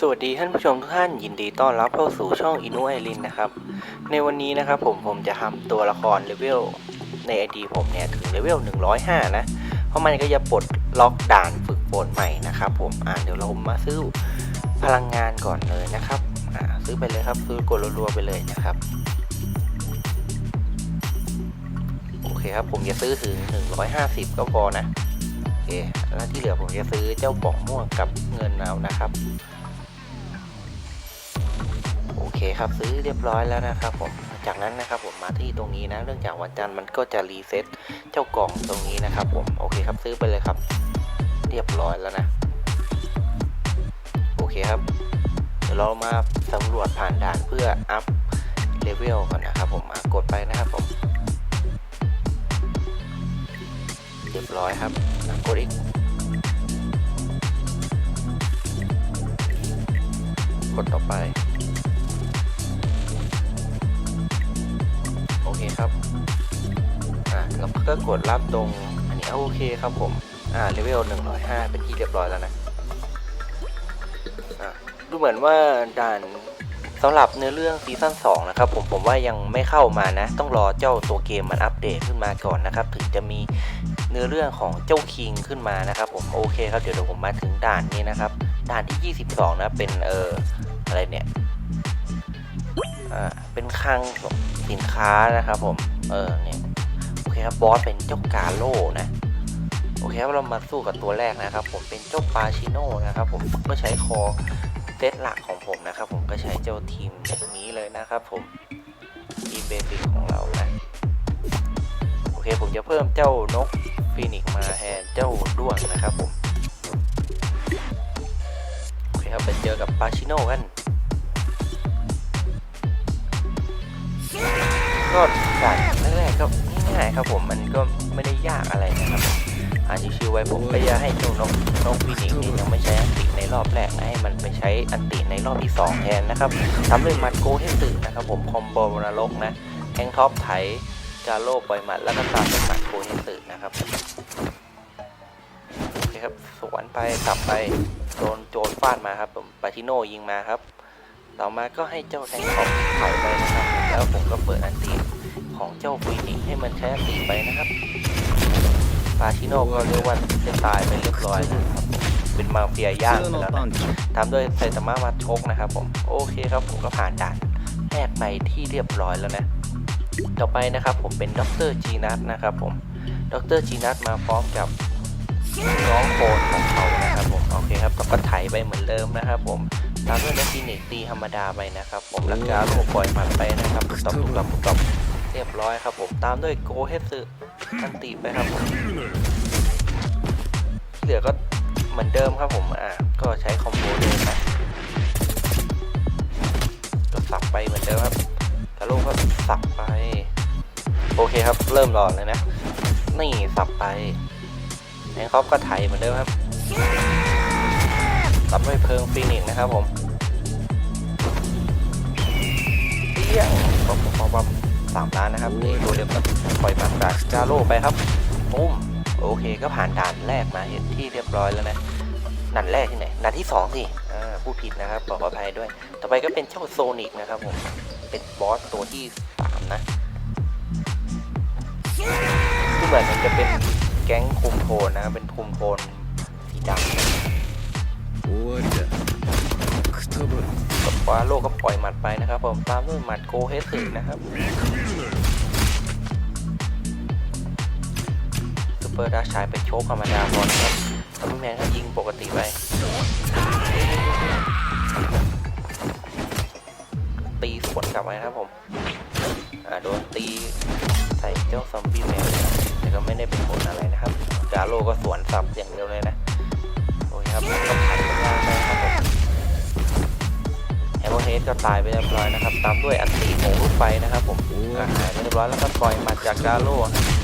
สวัสดีท่านผู้ชมทุกท่านยินดีต้อนรับเข้าสู่ช่องอินุไอรินนะครับ ในวันนี้นะครับผมผมจะทำตัวละครเลเวลใน ID ผมเนี่ยถึงเลเวล 105 นะ เพราะมันก็จะปลดล็อกด่านฝึกฝนใหม่นะครับผมอ่าเดี๋ยวเรามาซื้อพลังงานก่อนเลยนะครับอ่าซื้อไปเลยครับซื้อกดรัวๆไปเลยนะครับโอเคครับผมจะซื้อถึง 150 ก็พอนะโอเคแล้วที่เหลือผมจะซื้อเจ้ากล่องม่วงกับเงินเอานะครับ โอเคครับซื้อเรียบร้อยแล้วนะครับผมจากนั้นนะครับผมมาที่ตรงนี้นะเรื่องจากวันจันทร์มันก็จะรีเซ็ตเจ้ากล่องตรงนี้นะครับผมโอเคครับซื้อไปเลยครับ เรียบร้อยแล้วนะ โอเคครับ เดี๋ยวเรามาสำรวจผ่านด่านเพื่ออัพเลเวลก่อนนะครับผมกดไปนะครับผมเรียบร้อยครับกดอีกกดต่อไป โอเคครับอ่าแล้วก็กดรับตรงอันนี้โอเคครับผมอ่าเลเวล105 เป็นที่เรียบร้อยแล้วนะอ่าดูเหมือนว่าด่านสำหรับเนื้อเรื่องซีซั่น2นะครับผมผมว่ายังไม่เข้ามานะ ต้องรอเจ้าตัวเกมมันอัปเดตขึ้นมาก่อนนะครับ ถึงจะมีเนื้อเรื่องของเจ้าคิงขึ้นมานะครับ ผมโอเคครับเดี๋ยวเดี๋ยวผมมาถึงด่านนี้นะครับ ด่านที่ 22 นะเป็นเอออะไรเนี่ยอ่าเป็นคลัง สินค้านะครับผม เออเนี่ยโอเคครับบอสเป็นเจ้ากาโล่นะโอเคครับเรามาสู้กับตัวแรกนะครับ ผมเป็นเจ้าปาชิโน่นะครับ ผมก็ใช้คอเซตหลักของผมนะครับ ผมก็ใช้เจ้าทีมแบบนี้เลยนะครับ ผมทีมเบสิกของเรานะโอเคผมจะเพิ่มเจ้านกฟีนิกมาแทนเจ้าด้วงนะครับผมโอเคครับไปเจอกับปาชิโน่กัน ก็ด่านแรกๆก็ง่ายๆครับผมมันก็ไม่ได้ยากอะไรนะครับอ่านชิวๆไว้ผมก็จะให้เจ้านกนกฟินิกนี่ยังไม่ใช้อันติในรอบแรกนะให้มันไปใช้อันติในรอบที่ 2 แทนนะครับทำด้วยมัดโกให้ตื่นนะครับผมคอมโบนรกนะแทงท็อปไถจาโลปล่อยหมัดแล้วก็ตามด้วยมัดโกให้ตื่นนะครับโอเคครับสวนไปกลับไปโดนโจรฟาดมาครับผมปาชิโนยิงมาครับ ต่อมาก็ให้เจ้าแทงท็อปไถไปนะครับแล้วผมก็เปิดอันติ ของเจ้าปุยหญิงให้มันใช้สติไปนะครับปาชิโนก็เรียกว่าจะตายไปเรียบร้อยแล้วครับเป็นมาเฟียย่างไปแล้วทำด้วยไซตามะมาชกนะครับผมโอเคครับผมก็ผ่านด่านแรกไปที่เรียบร้อยแล้วนะ ต่อไปนะครับผมเป็นด็อกเตอร์จีนัทนะครับผมด็อกเตอร์จีนัทมาพร้อมกับน้องโคนของเขานะครับผมโอเคครับเราก็ไถไปเหมือนเดิมนะครับผมตามด้วยนักฟินิกตีธรรมดาไปนะครับผมแล้วก็ลูกปล่อยมันไปนะครับตบตุกลับตุกลับ เรียบร้อยครับผมตามด้วยโกเฮซึอันตีไปครับผมเหลือก็เหมือนเดิมครับผมอะก็ใช้คอมโบเดิมนะก็สับไปเหมือนเดิมครับทะลุก็สับไป โอเคครับเริ่มหลอดเลยนะ นี่สับไปแองคอปก็ไถเหมือนเดิมครับสับด้วยเพลิงฟีนิกนะครับผมเปี้ยงปั๊บปั๊บปั๊บ 3 ล้านนะครับตัวเดียวกัปล่อยปัดจากจาโร่ไปครับปุ้มโอเคก็ผ่านด่านแรกมาเห็นที่เรียบร้อยแล้วนะด่านแรกที่ไหนด่านที่2สิอ่าผู้ผิดนะครับขออภัยด้วย ต่อไปก็เป็นเจ้าโซนิกนะครับผมเป็นบอสตัวที่3นะที่เหมือนมันจะเป็นแก๊งคุมโทนนะครับเป็นคุมโทนสีดำกับว่าโลกก็ปล่อยหมัดไปนะครับผมตามด้วยหมัดโกเฮสึนะครับ เปอร์ดาร์กชายเป็นโชคธรรมดาพอนะครับทัมแมนก็ยิงปกติไป ตีสวนกลับไปนะครับผม อ่าโดนตีใส่เจ้าซอมบี้แมนแต่ก็ไม่ได้เป็นผลอะไรนะครับ กาโลก็สวนสับอย่างเดียวเลยนะ โอเคครับก็ผ่านไปล่างไปครับผมแอมโมเฮดก็ตายไปเรียบร้อยนะครับ ตามด้วยอันตีของลูกไฟนะครับผมอาหารเรียบร้อยแล้วก็ปล่อยมาจากกาโร่ดูซิ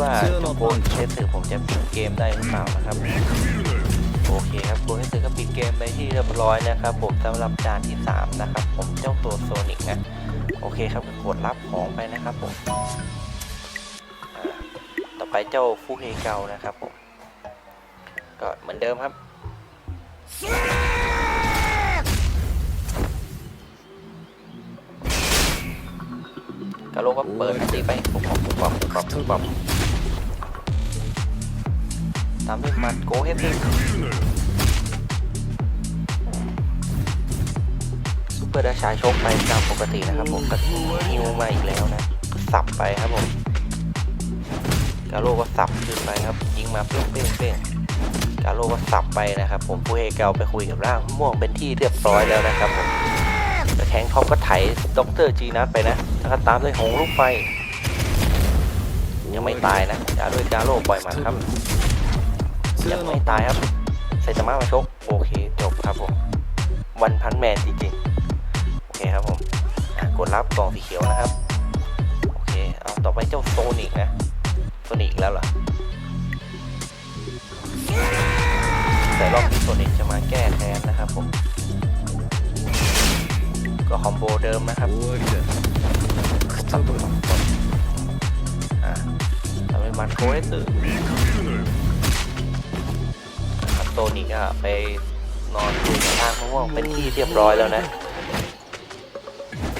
ว่าจะโกนเชสสึผมจะปิดเกมได้หรือเปล่านะครับ โอเคครับโกนเชสสึก็ปิดเกมไปที่เรียบร้อยนะครับ ผมสำหรับจานที่ 3 นะครับ ผมเจ้าตัวโซนิกนะโอเคครับก็กดรับของไปนะครับผมต่อไปเจ้าฟูเฮเกานะครับผมก็เหมือนเดิมครับกะโลก็เปิดตีไปปุ๊บปุ๊บปุ๊บปุ๊บปุ๊บ ตามด้วยมัดโกเฮฟซูเปอร์ดาชายชกไปตามปกตินะครับผมก็ฮิวมาอีกแล้วนะสับไปครับผมกาโลก็สับขึ้นไปครับ ยิงมาเป้งเป้งเป้งกาโลก็สับไปนะครับ ผมผู้เฮเกาไปคุยกับร่างม่วงเป็นที่เรียบร้อยแล้วนะครับผมแต่แทงท็อปก็ไถด็อกเตอร์จีนัทไปนะแล้วก็ตามด้วยหงลูกไฟยังไม่ตายนะจาด้วยกาโลปล่อยมันครับ ยังไม่ตายครับไซตามะมาชก โอเค จบครับผม วันพันแมนจริงๆ โอเคครับผมอ่ะกดรับกล่องสีเขียวนะครับ โอเค เอาต่อไปเจ้าโซนิกนะ โซนิกอีกแล้วเหรอแต่รอบนี้โซนิกจะมาแก้แค้นนะครับผม ก็คอมโบเดิมนะครับ 終わりだくたばる อ่าท โตนิกอะไปนอนอยู่ข้างม่วงเป็นที่เรียบร้อยแล้วนะ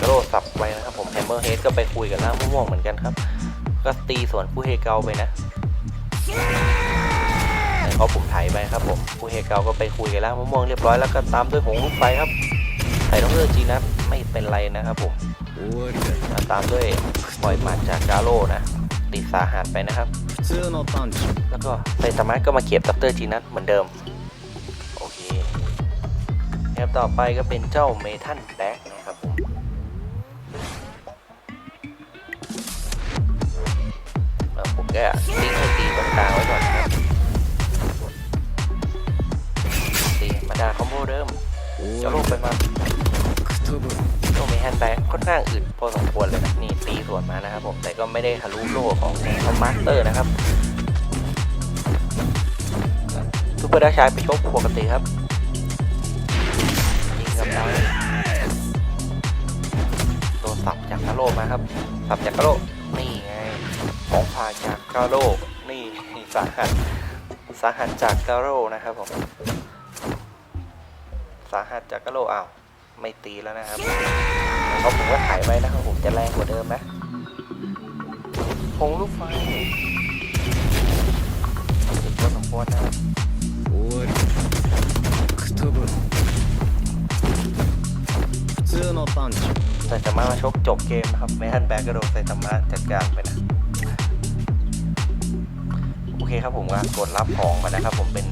กระโดดสับไปนะครับผมแฮมเมอร์เฮดก็ไปคุยกับล่างม่วงเหมือนกันครับ ก็ตีสวนผู้เฮเกาไปนะเขาผมไถไปครับผมผู้เฮเกาก็ไปคุยกับล่างม่วงเรียบร้อยแล้วก็ตามด้วยหงลูกไปครับไถต้องเลือกจีนะไม่เป็นไรนะครับผมตามด้วยปล่อยหมัดจากกาโลนะติดสาหัสไปนะครับ 通のパンチ แล้วก็ไซตามะก็มาเก็บดับเตอร์จีนัทเหมือนเดิม โอเคครับต่อไปก็เป็นเจ้าเมทันแบ็กนะครับผมแล้วผมก็ทิ้งให้ตีตรงกลางไว้ก่อนนะครับตีมาดาคอมโบเดิม 終 เจ้า わ ลู り กไป だ มา くたばる โลเมแฮนแบ็กค่อนข้างอึดพอสมควรเลยนะนี่ตีสวนมานะครับผมแต่ก็ไม่ได้ทะลุโล่ของแของมาสเตอร์นะครับซูเปอร์ดักชายไปชกปกติครับยิงกับดาวโดนสับจากกาโลมาครับสับจากกาโลนี่ไงของพาจากกาโลนี่สาหัสสาหัสจากกาโลนะครับผมสาหัสจากกาโลอ้าว ไม่ตีแล้วนะครับ เขาผมก็ถ่ายไว้นะครับผมจะแรงกว่าเดิมนะพงลูกไฟสุดยอดสมควรนะครับ 終わりだくたばる普通のパンチ แต่จะมามาชกจบเกมนะครับไม่ทันแบ็กกระโดดใส่ธรรมะจัดการไปนะ โอเคครับผมก็กดรับของมานะครับ ผมเป็น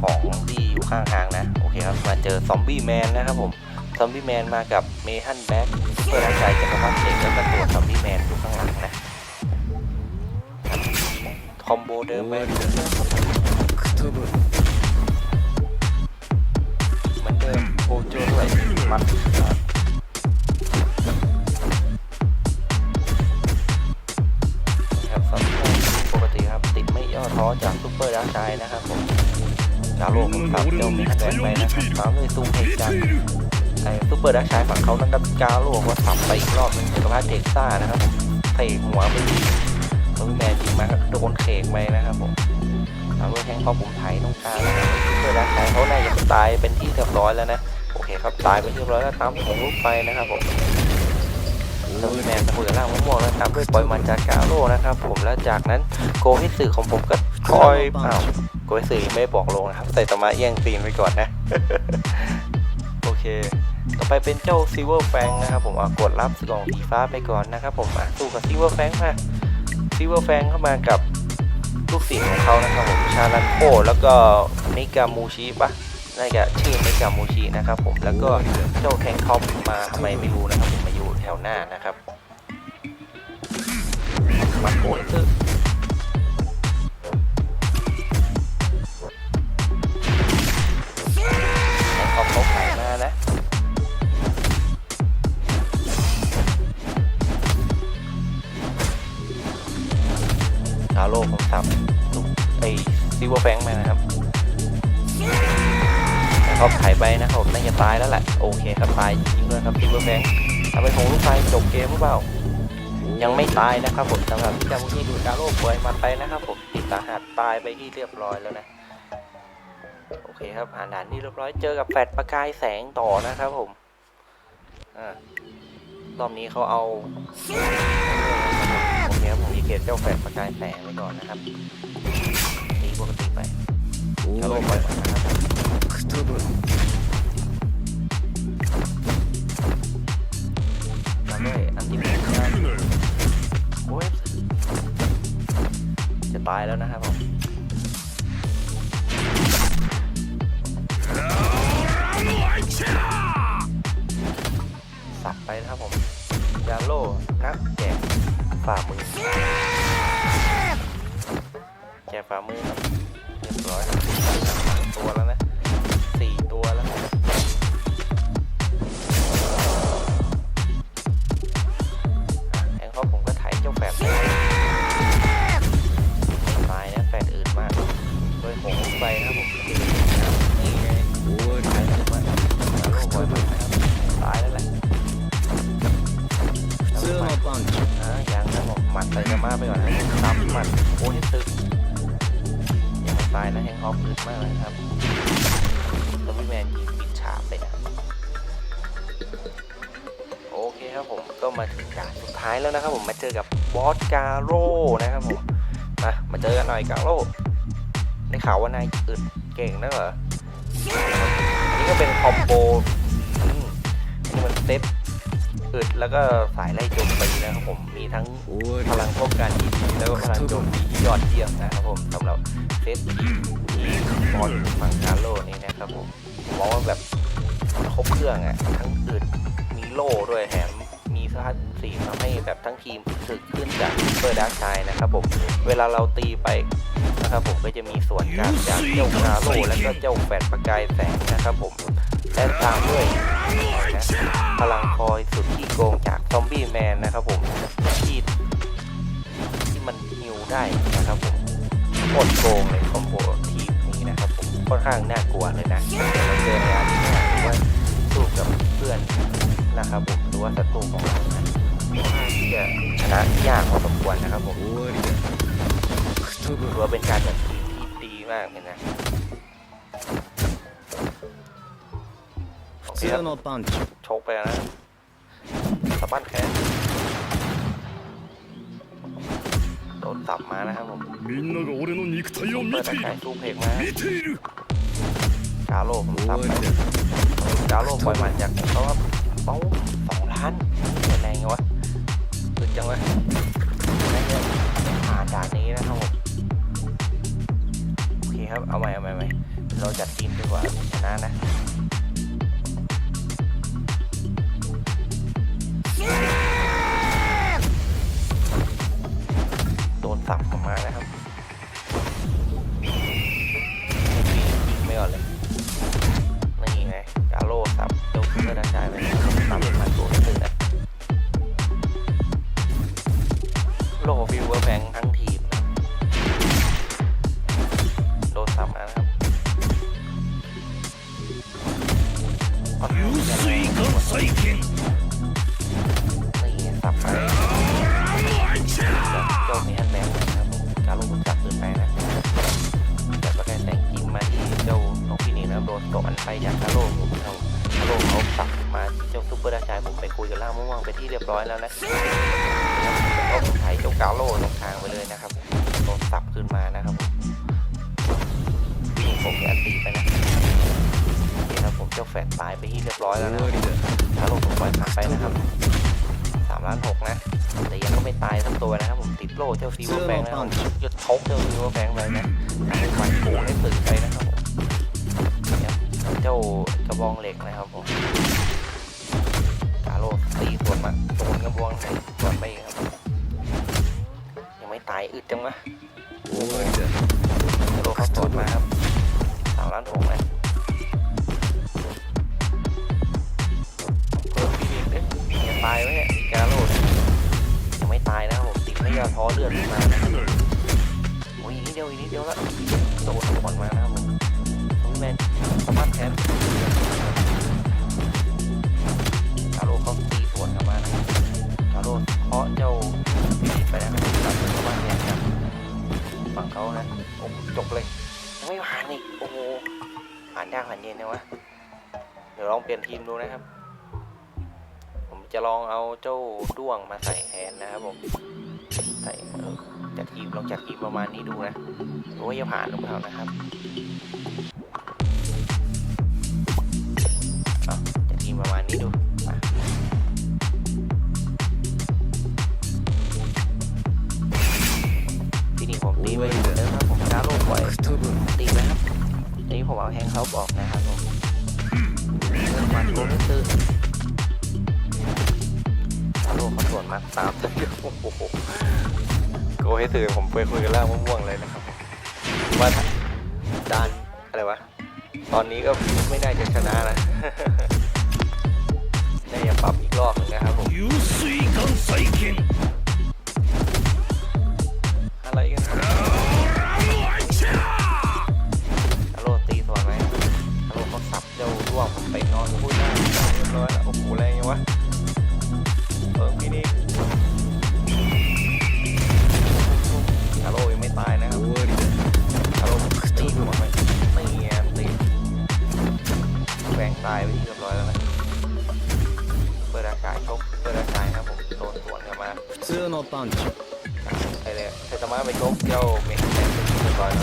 ของที่อยู่ ี่ ข้างทางนะ โอเคครับ มาเจอซอมบี้แมนนะครับผม ซอมบี้แมนมากับเมทันแบ็กเพื่อร่างกายจักรพรรดิเอกแล้วก็ตัวซอมบี้แมนอยู่ข้างหลังนะ คอมโบเดิมไปเหมือนเดิมโอโจด้วยมัดครับสำหรับปกติครับ ติดไม่ย่อท้อจากซุปเปอร์ดาร์กไซนะครับผม กาโลผมตับเจ้ามีคะแนนไปนะครับตามด้วยซูมเฮกจากไอ้ซุปเปอร์ดาร์กไซด์ฝั่งเขานั่นก็กาโลก็สับไปอีกรอบหนึงจักรพรรดิเท็กซ่านะครับผมเตะหัวไปทีแล้แมนยิงมาก็โดนเขกไปนะครับผมตามด้วยแทงข้อผมไทยตรงกลางเพื่อรักษาเขาน่าจะตายเป็นที่เรียบร้อยแล้วนะโอเคครับตายเป็นที่เรียบร้อยแล้วตามของลูกไฟนะครับผม แล้วแมนตะคุยล่างมะม่วงแล้วตามด้วยปล่อยมันจากกาโร่นะครับ ผมแล้วจากนั้นโกฮิสึของผมก็คอยเปล่าโกฮิสึไม่บอกลงนะครับใส่ตมะแย่งซีนไปก่อนนะ โอเค ต่อไปเป็นเจ้าซิเวอร์แฟงนะครับผมเอากดรับกล่องสีฟ้าไปก่อนนะครับ ผมอะสู้กับซิเวอร์แฟงมาซิเวอร์แฟงเข้ามากับลูกศิษย์ของเขานะครับผมชาลันโคแล้วก็มิกามูชิปะน่าจะชื่อมิกามูชินะครับผมแล้วก็เจ้าแทงท็อปมาทำไมไม่รู้นะครับผมมาอยู่ แถวหน้านะครับ ตายนะครับผมสำหรับเจ้าพวกนี้ดูดาโร่ป่วยมาไปนะครับผมติดสาหัสตายไปที่เรียบร้อยแล้วนะโอเคครับผ่านด่านที่เรียบร้อยเจอกับแฟดประกายแสงต่อนะครับผมอ่ารอบนี้เขาเอาโอเคครับผมมีเกตเจ้าแฟดประกายแสงไว้ก่อนนะครับนี่ปกติไปดาโร่ป่วยนะครับ จะตายแล้วนะครับผมสับไปนะครับผมยาโล่นักแกะฝ่ามือแกะฝ่ามือครับ อ่ายังนะผมหมัดใส่กระมาไปก่อนนะซ้ำหมัดโอ้ยตึกยังไม่ตายนะแฮงฮอปอึดมากเลยครับแล้วพี่แมนยิงปิดฉาบเลยนะโอเคครับผมก็มาถึงด่านสุดท้ายแล้วนะครับผมมาเจอกับบอสกาโร่นะครับผมมามาเจอกันหน่อยกาโร่ได้ข่าวว่านายอึดเก่งนะเหรออันนี้ก็เป็นคอมโบอืมอันนี้มันเซต อึดแล้วก็สายไล่จมไปนะครับผมมีทั้งพลังป้อการที่ดีแล้วก็พลังโจมตีที่ยอดเยี่ยมนะครับผมสำหรับเซตที่บอลฝั่งคาร์โลนี่นะครับผมมองว่าแบบครบเครื่องอะทั้งอึดมีโล่ด้วยแถมมีสกัดสีทำให้แบบทั้งทีมสึกขึ้นจากเปอร์ดักชายนะครับผมเวลาเราตีไปนะครับผมก็จะมีส่วนการจากเจ้าคาโลแล้วก็เจ้าแฟดประกายแสงนะครับผม และตามด้วยพลังคอยสุดที่โกงจากซอมบี้แมนนะครับผมที่ที่มันฮิวได้นะครับผมโคตโกงเลยคอมโบทีมนี้นะครับผมค่อนข้างน่ากลัวเลยนะเราเจอแนอาร์ตี้หรืว่าสู้กับเพื่อนนะครับผมหรือว่าศัตรูของเราที่จะชนะยากพอสมควรนะครับผมถือว่าเป็นการแบบที่ดีมากเลยนะ เคครับ 通のパンチ ชกไปแล้วนะสะบั้นแขนโดนสับมานะครับผม みんなが俺の肉体を เปิ 見 ด て ตะ い ไคร้ る สู้เพลงมา 見ている กาโลผม 終 สับ わ ไป りだ กาโลปล่อยมันจากเขาว่าเป้าสองล้านเงินแรงไงวะตึกจังวะได้เยอะผ่านด่านนี้นะครับผมโอเคครับ เอาใหม่เอาใหม่เอาใหม่เราจัดทีมดีกว่าชนะนะ สับออกมานะครับ้อยแล้วนะถ้าลงถูกไปล่ผ่านไปนะครับสามล้านหกนะ แต่ยังก็ไม่ตายทั้งตัวนะครับผมติดโล่เจ้าฟีวแบงค์นะครับหยุดชกเจ้าฟีวแบงค์เลยนะมันปูให้ฝึกไปนะครับผมเจ้ากระบองเหล็กนะครับผมตาโลตีส่วนมาโดนกระบองใส่ส่วนไปครับ ยังไม่ตายอึดจังวะโอ้ยเจ้าโล่เขาตรมาครับสามล้านหกนะ ยอมท้อเลือดมาโอ้ยอีกนิดเดียวอีกนิดเดียวล้วโดนสวนมานะครับผมผมแมนสามารถแทนกาโร่เขาตีสวนกลับมานะครับกาโร่เคาะเจ้าพี่ไปแล้วนะครับตัดเป็นสามาแทนครับฝั่งเขานะโอ้จบเลยยังไม่ผ่านอีกโอ้โหผ่านยากผ่านเย็นนะวะเดี๋ยวลองเปลี่ยนทีมดูนะครับ ผมจะลองเอาเจ้าด้วงมาใส่แทนนะครับผม ใส่จัดทีมลองจัดทีมประมาณนี้ดูนะว่าจผ่านหรืเท่านะครับจัดทีมประมาณนี้ดูทีนี้ผมตีไปเยู่แล้ครับผมช้าโลกไปตีไหมครับทีนี้ผมเอาแฮงเขาบอกนะครับผมมาโกงซื้อ มาสาตามตั้งเยอะโอ้โหโกให้สื่อผมไปคุยกันล่างม่วงๆเลยนะครับว่าดานอะไรวะ ตอนนี้ก็ไม่ได้จะชนะนะ ไปเลยไซตามะไปโชเที่ยวเมกแมนเป็นตัวก่อน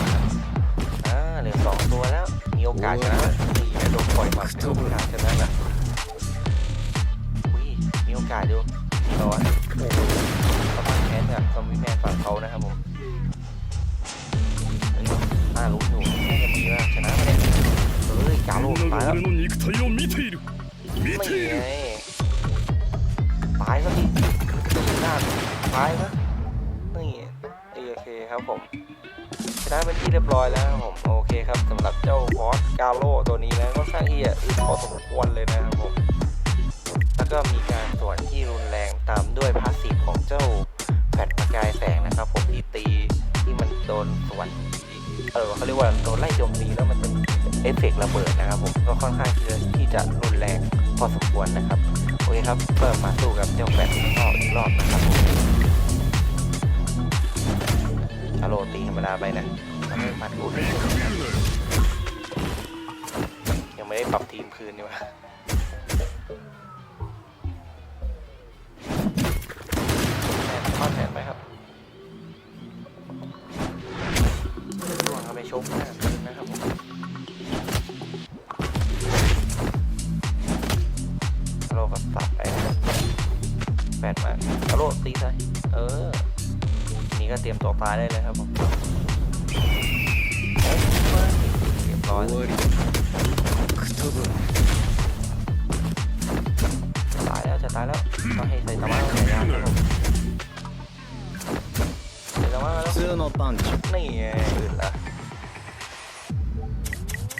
อ่าเหลือสองตัวแล้ว มีโอกาสชนะดีไอ้โดนปล่อยหมัดโอกาสชนะนะอุ้ยมีโอกาสดูร้อนโอ้โมคแมนกับซอมบี้แมนฝั่งเขานะครับผมน่ารู้อยู่น่จะมีว่าชนะไปเลยเฮ้ยกาโลตายแล้วไม่ไงตายซะทีหน้า ตายนะนี่โอเคครับผมชนะเป็นที่เรียบร้อยแล้วครับผมโอเคครับสำหรับเจ้าคอสกาโลตัวนี้นะค่อนข้างที่จะอึดพอสมควร External punch นี่ไงอื่นละ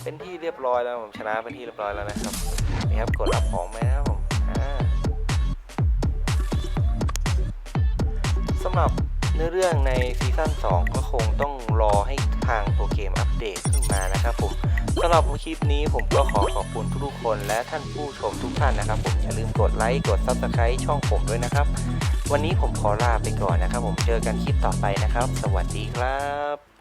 เป็นที่เรียบร้อยแล้วผมชนะเป็นที่เรียบร้อยแล้วนะครับนี่ครับกดรับของไหมนะครับผมสำหรับเนื้อเรื่องในซีซั่น2 ก็คงต้องรอให้ทางตัวเกมอัปเดตขึ้นมานะครับผมสำหรับคลิปนี้ผมก็ขอขอบคุณทุกๆคนและท่านผู้ชมทุกท่านนะครับ ผมอย่าลืมกดไลค์กดซับสไคร b e ช่องผมด้วยนะครับ วันนี้ผมขอลาไปก่อนนะครับ ผมเจอกันคลิปต่อไปนะครับ สวัสดีครับ